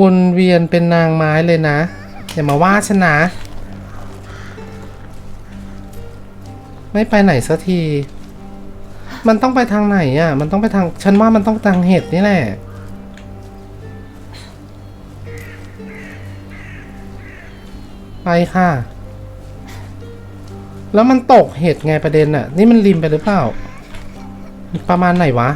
วนเวียนเป็นนางไม้เลยนะ อย่ามาว่าฉันนะ ไม่ไปไหนสักที มันต้องไปทางไหนอะ มันต้องไปทาง ฉันว่ามันต้องทางเห็ดนี่แหละไปค่ะ แล้วมันตกเห็ดไงประเด็นอะนี่มันริมไปหรือเปล่า ประมาณไหนวะ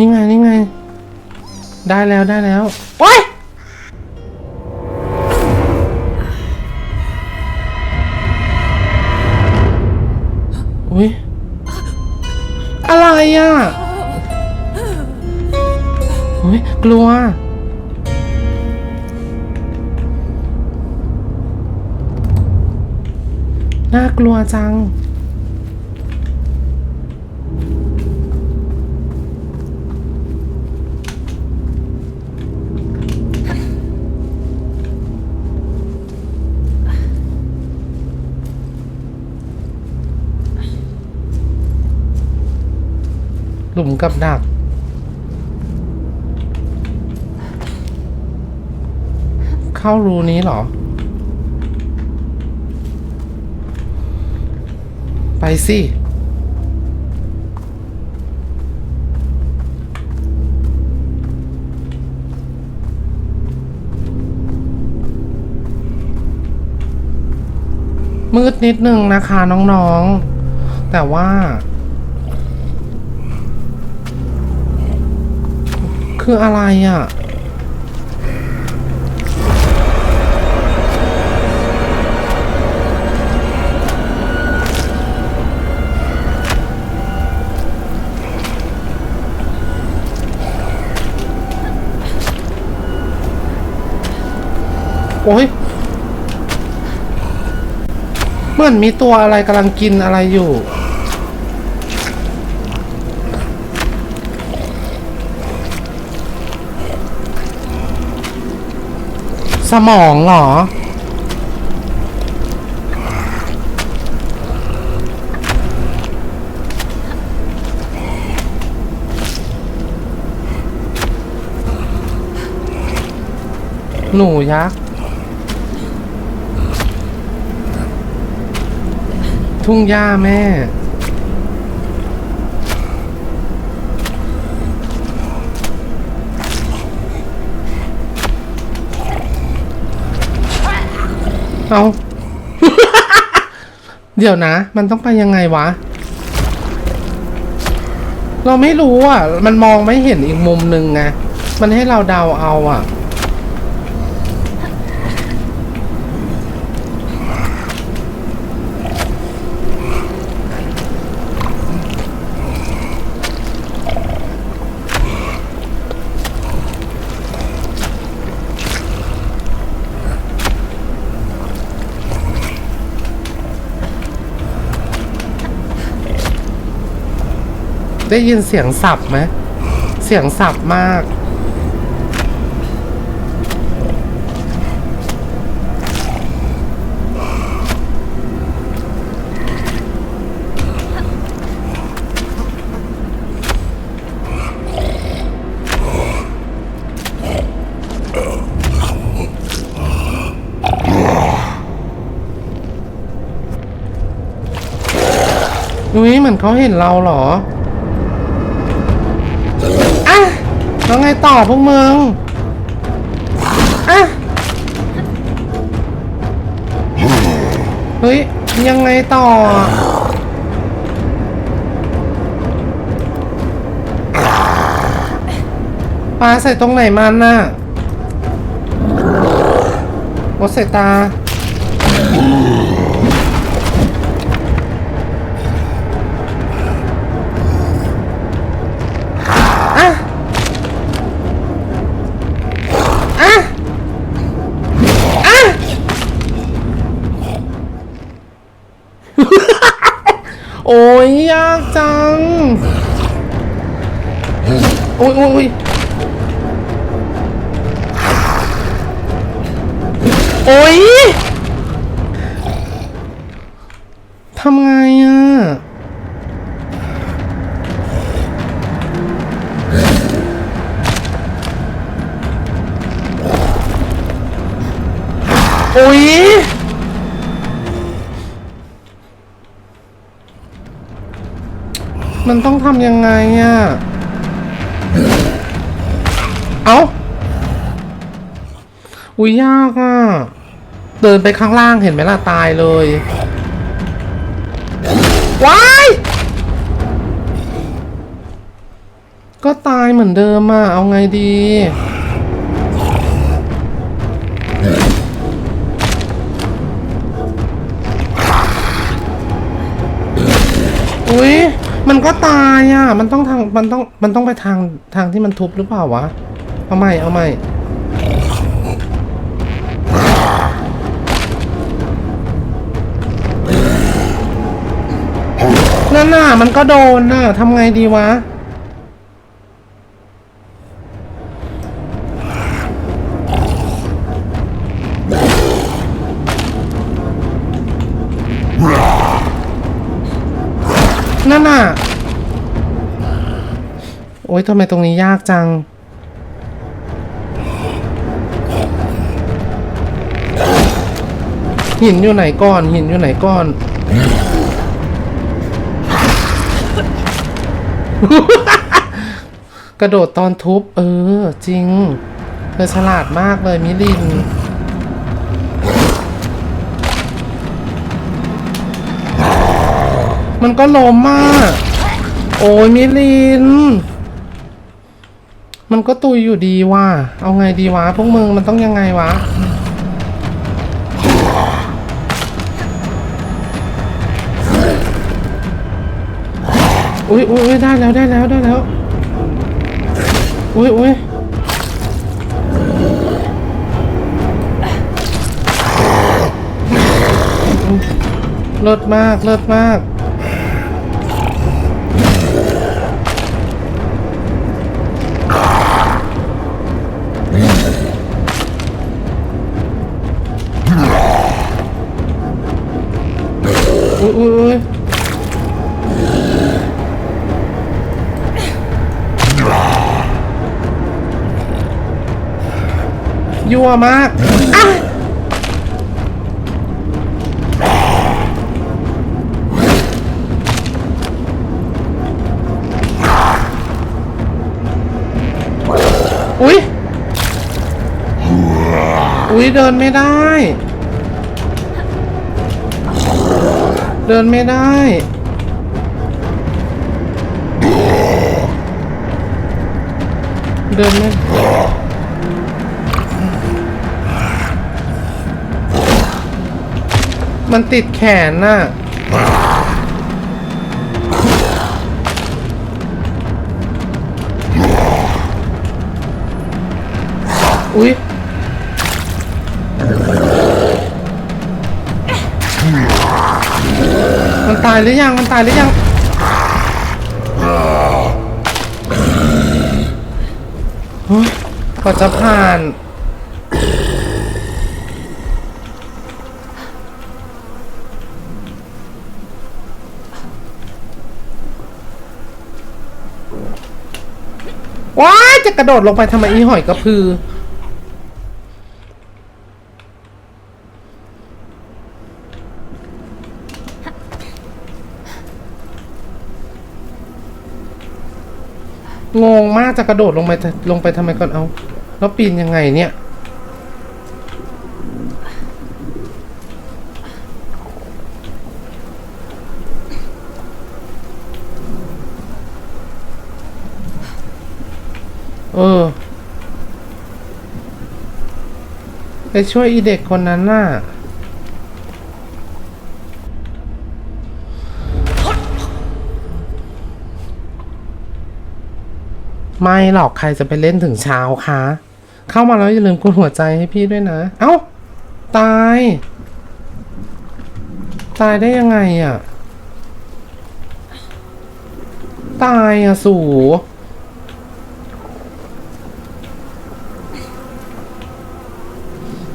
นี่ไงนี่ไง ได้แล้วได้แล้วโอ๊ยอุ้ยอะไรอะอุ้ยกลัวน่ากลัวจัง มกับดัก เข้ารูนี้เหรอ ไปสิมืดนิดนึงนะคะน้องๆ แต่ว่า คืออะไรอะโอ้ยเหมือนมีตัวอะไรกำลังกินอะไรอยู่ สมองเหรอ หนูยักษ์ ทุ่งหญ้าแม่ เอา เดี๋ยวนะ มันต้องไปยังไงวะ เราไม่รู้อะ มันมองไม่เห็นอีกมุมหนึ่งไง มันให้เราเดาเอาอะ ได้ยินเสียงสับไหมเสียงสับมากนุ้ยเหมือนเขาเห็นเราเหรอ แล้วไงต่อพวกมึงอะเฮ้ย ยังไงต่อ ปลาใส่ตรงไหนมันน่ะวดใส่ตา ยยากจังโอ้ยโอ้ยโอ้ยทำไง มันต้องทำยังไงอะ เอ้า อุ้ยยากอะ เดินไปข้างล่างเห็นไหมล่ะ ตายเลย ว้าย ก็ตายเหมือนเดิมอะ เอาไงดี มันก็ตายอะ มันต้องทาง มันต้อง มันต้องไปทางทางที่มันทุบหรือเปล่าวะ เอาใหม่ เอาใหม่ นั่นน่ะ มันก็โดนน่ะทำไงดีวะ ยทำไมตรงนี้ยากจัง หินอยู่ไหนก่อน หินอยู่ไหนก่อนกระโดดตอนทุบ เออ จริง เธอฉลาดมากเลยมิลิน มันก็ล้มมาก โอ้ยมิลิน มันก็ตุยอยู่ดีว่ะ เอาไงดีวะพวกมึงมันต้องยังไงวะ อุ้ยอุ้ยได้แล้วได้แล้วได้แล้ว อุ้ยอุ้ยเลิศมากเลิศมาก อุ้ยอุ้ยอุ้ยยั่วมากอะอุ๊ยอุ๊ยเดินไม่ได้ เดินไม่ได้ เดินไม่มันติดแขนน่ะอุ๊ยายหรือยังมันตายหรือยังกว่าจะผ่านว้าจะกระโดดลงไปทำไมอีหอยกระพือ งงมาก จะกระโดดลงไปลงไปทำไมก่อนเอา แล้วปีนยังไงเนี่ย เออ ไปช่วยอีเด็กคนนั้นน่ะ ไม่หรอกใครจะไปเล่นถึงเช้าคะเข้ามาแล้วอย่าลืมกดหัวใจให้พี่ด้วยนะ เอ้า ตาย ตายได้ยังไงอะ ตายอะสู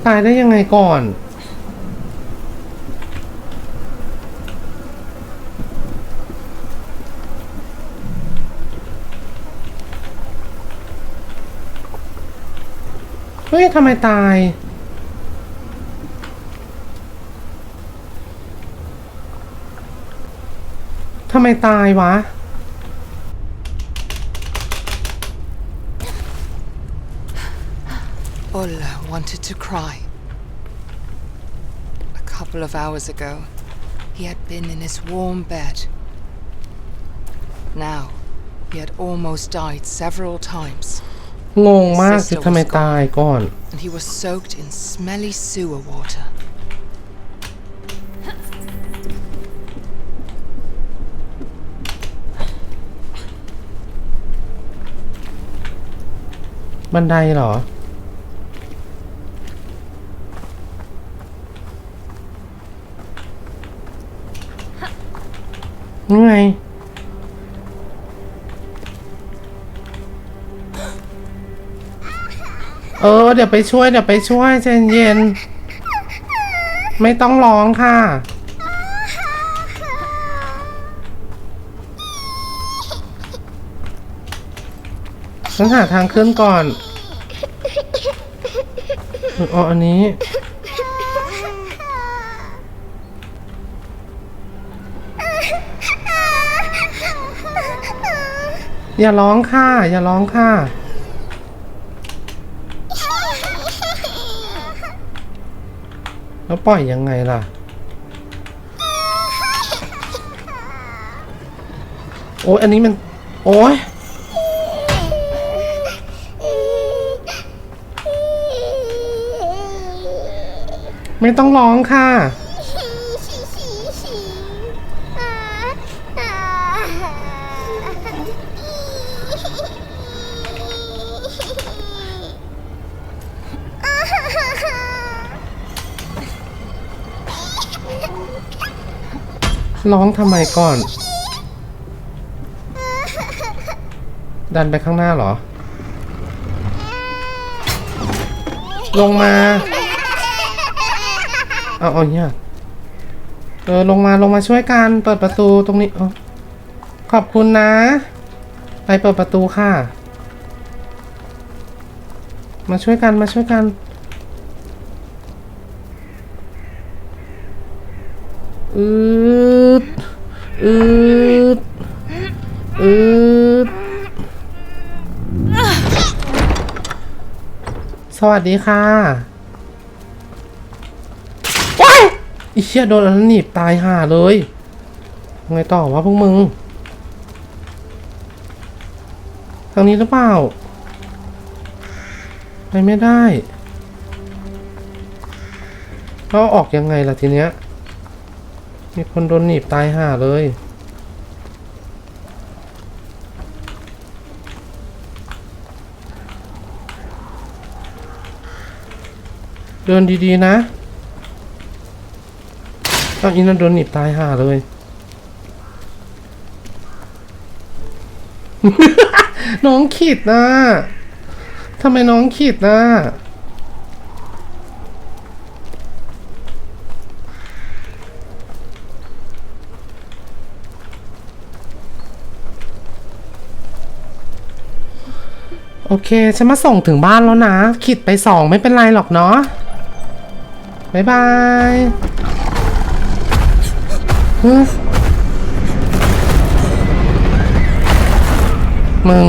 ตายได้ยังไงก่อน ยทำไมตาย ทำไมตายวะ Ola wanted to cry. A couple of hours ago, he had been in his warm bed. Now, he had almost died several times, งงมากคือทำไมตายก่อน and he was soaked in smelly sewer water. บันไดเหรอนี่ไง เดี๋ยวไปช่วยเดี๋ยวไปช่วยใจเย็น ไม่ต้องร้องค่ะ ฉันหาทางขึ้นก่อนอ๋ออันนี้อย่าร้องค่ะ อย่าร้องค่ะ แล้วปล่อยยังไงล่ะ โอ้ยอันนี้มัน โอ้ยไม่ต้องร้องค่ะ ร้องทำไมก่อน ดันไปข้างหน้าเหรอ ลงมา เอาเอาเนี่ยเออลงมาลงมาช่วยกันเปิดประตูตรงนี้อขอบคุณนะ ไปเปิดประตูค่ะ มาช่วยกันมาช่วยกันอืด วัสดีค่ะว้ายอีเชี่ยโดนอันนั้นหนีบตายห่าเลยไงต่อวะพวกมึง ทางนี้หรือเปล่า ไปไม่ได้แล้วออกยังไงล่ะทีเนี้ย มีคนโดนหนีบตายห่าเลย เดินดีๆนะอ้าวอินั่นโดนหนีบตายห่าเลย น้องขีดนะทำไมน้องขีดนะโอเค ฉันมาส่งถึงบ้านแล้วนะขีดไปสองไม่เป็นไรหรอกเนาะ บ๊ายบายมึง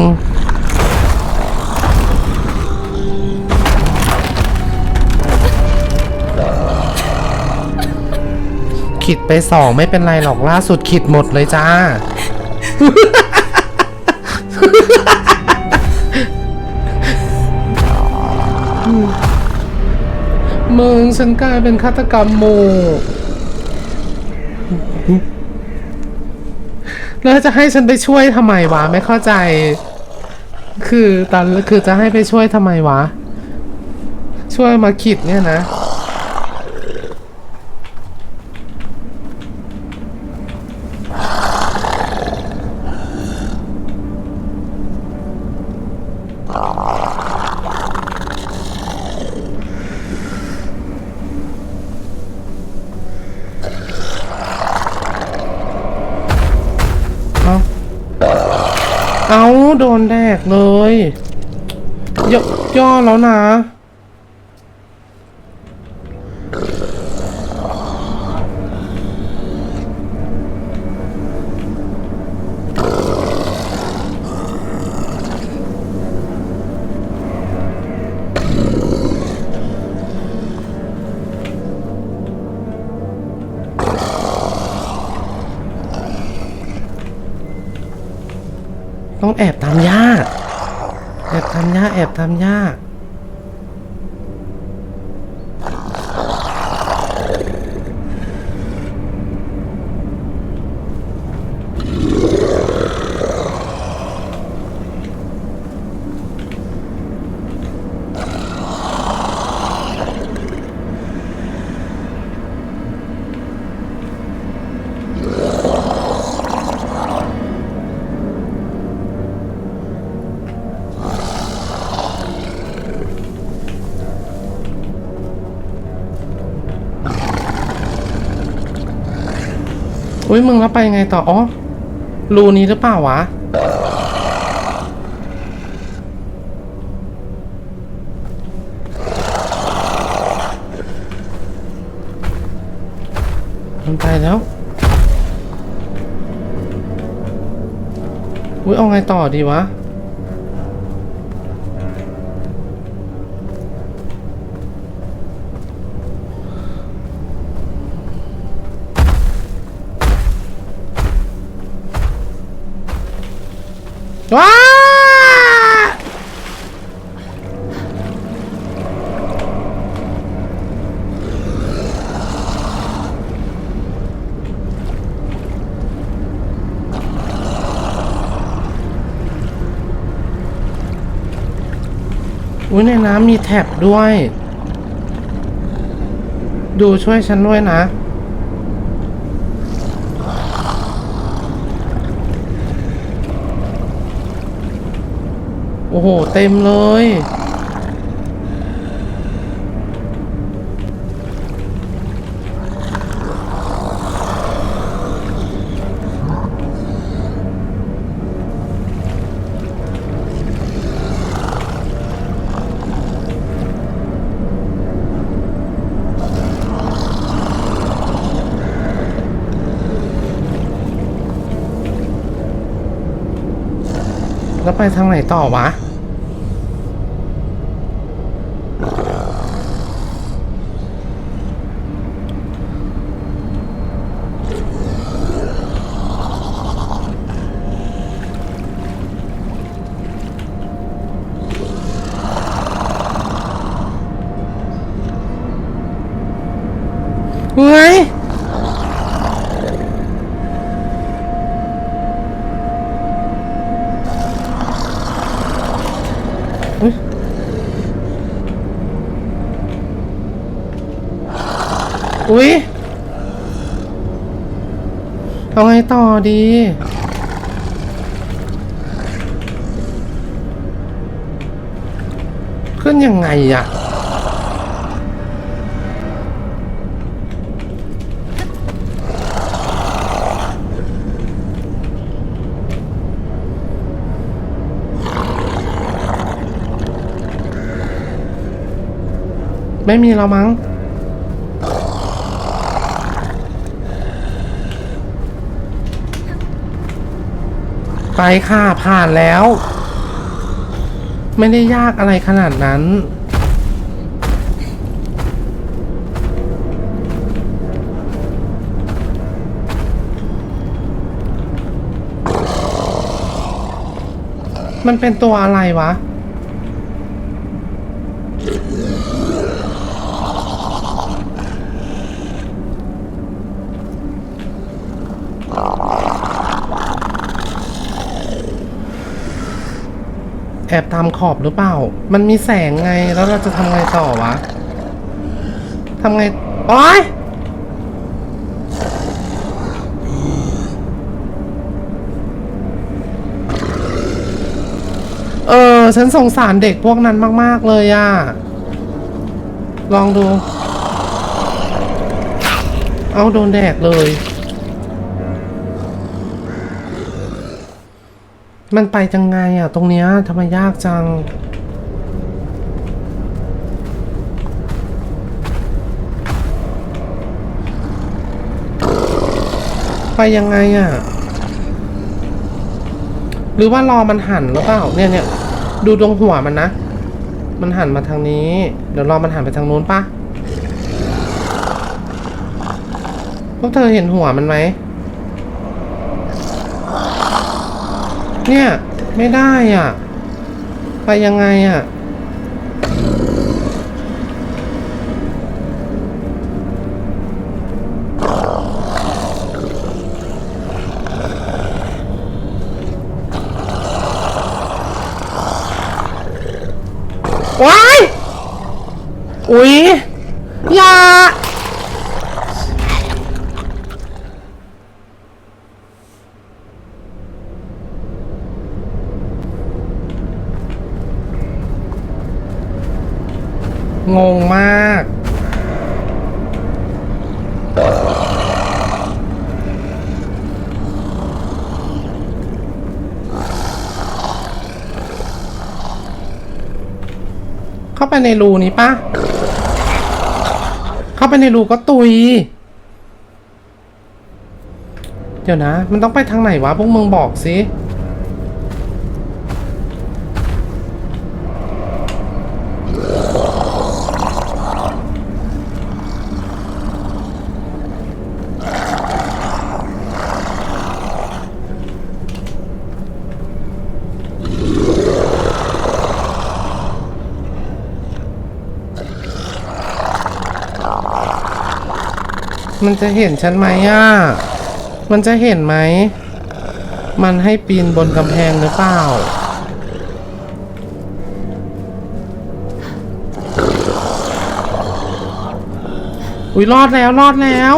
ขีดไปสองไม่เป็นไรหรอกล่าสุดขีดหมดเลยจ้า ฉันกลายเป็นฆาตกรรมหมู่แล้วจะให้ฉันไปช่วยทำไมวะ ไม่เข้าใจ คือตอนคือจะให้ไปช่วยทำไมวะ ช่วยมาขิดเนี่ยนะ เอาโดนแดกเลยยกย่อแล้วนะ อุ้ยมึงแล้วไปไงต่อ อ๋อ รูนี้หรือเปล่าวะ มันไปแล้ว อุ้ยเอาไงต่อดีวะ ว้าอุ้ยในน้ำมีแท็บด้วย ดูช่วยฉันด้วยนะ อ้โห เต็มเลย แล้วไปทางไหนต่อวะ เฮ้ย อุ๊ย อุ๊ยเอาไงต่อดี ขึ้นยังไงอะไม่มีแล้วมั้ง ไปค่ะผ่านแล้ว ไม่ได้ยากอะไรขนาดนั้น มันเป็นตัวอะไรวะ อบตามขอบหรือเปล่า มันมีแสงไง แล้วเราจะทำไงต่อวะทำไง โอ๊ยเออ ฉันสงสารเด็กพวกนั้นมาก ๆ เลยอะลองดู เอาโดนแดกเลย มันไปจังไงอะ ตรงเนี้ยทำไมยากจัง ไปยังไงอะ หรือว่ารอมันหันหรือเปล่าเนี่ยเนี่ยดูตรงหัวมันนะ มันหันมาทางนี้ เดี๋ยวรอมันหันไปทางนู้นปะพวกเธอเห็นหัวมันไหม เนี่ย ไม่ได้อะ ไปยังไงอะ ว้าย อุ๊ย อย่า งงมาก เข้า ไปในรูนี้ปะเข้าไปในรูก็ตุย เดี๋ยวนะ มันต้องไปทางไหนวะพวกมึงบอกสิ มันจะเห็นฉันไหมอะ มันจะเห็นไหม มันให้ปีนบนกำแพงหรือเปล่า อุ้ยรอดแล้วรอดแล้ว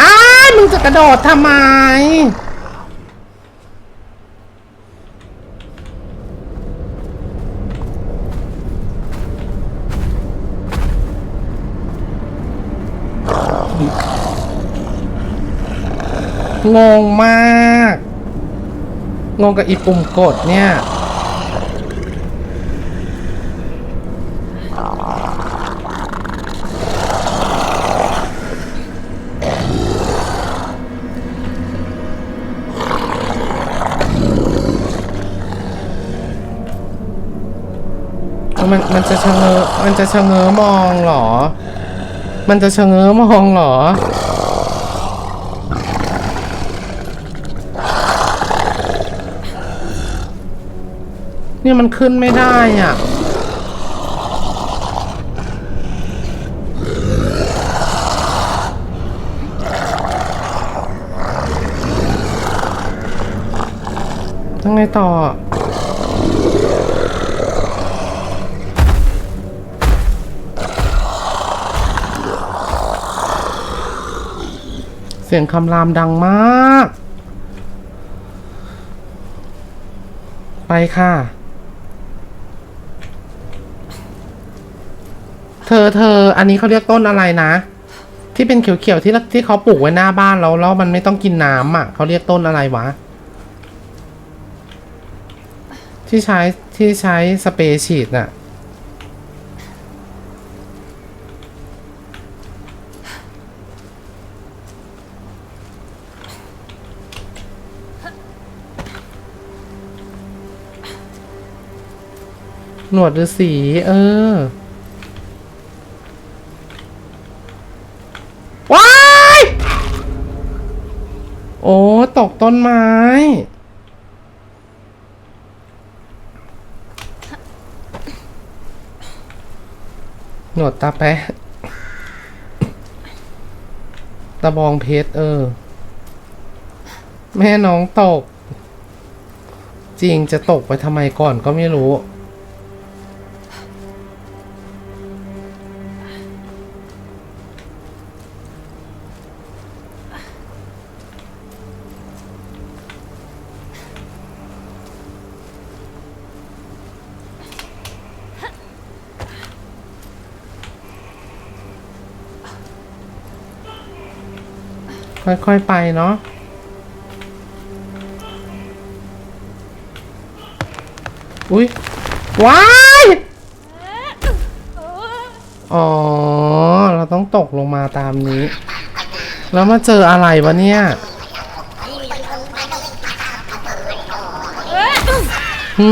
อ้ายมึงจะกระ โดดทำไม งงมาก งงกับอีปุ่มกดเนี่ย มันมันจะชะเง้อมันจะชะเง้อมองเหรอ มันจะชะเง้อมองเหรอ เนี่ยมันขึ้นไม่ได้อะต้องไงต่อ เสียงคำรามดังมาก ไปค่ะ เธอเธอ อันนี้เขาเรียกต้นอะไรนะ ที่เป็นเขียวๆที่ที่เขาปลูกไว้หน้าบ้านแล้วแล้วมันไม่ต้องกินน้ำอะเขาเรียกต้นอะไรวะ ที่ใช้ที่ใช้สเปรย์ฉีดน่ะ หนวดฤาษีเออ ว้าย โอ้ ตกต้นไม้ หนวดตาแปะตะบองเพชรเออ แม่น้องตก จริงจะตกไปทำไมก่อนก็ไม่รู้ ค่อยๆไปเนาะอุ้ยว้ายอ๋อ เราต้องตกลงมาตามนี้ แล้วมาเจออะไรวะเนี่ยหึ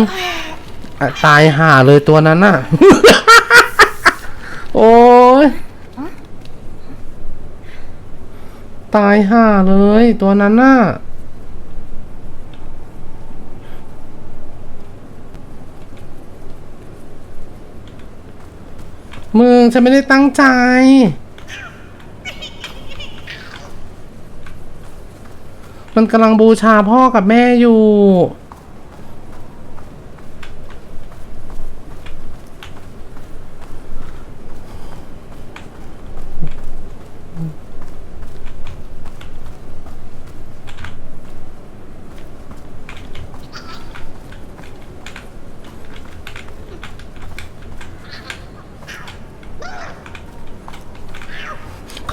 ตายห่าเลยตัวนั้นน่ะ โอ้ย ตายห่าเลย ตัวนั้นน่ะมึงฉันไม่ได้ตั้งใจ มันกำลังบูชาพ่อกับแม่อยู่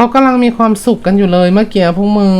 เขากำลังมีความสุขกันอยู่เลยเมื่อกี้พวกมึง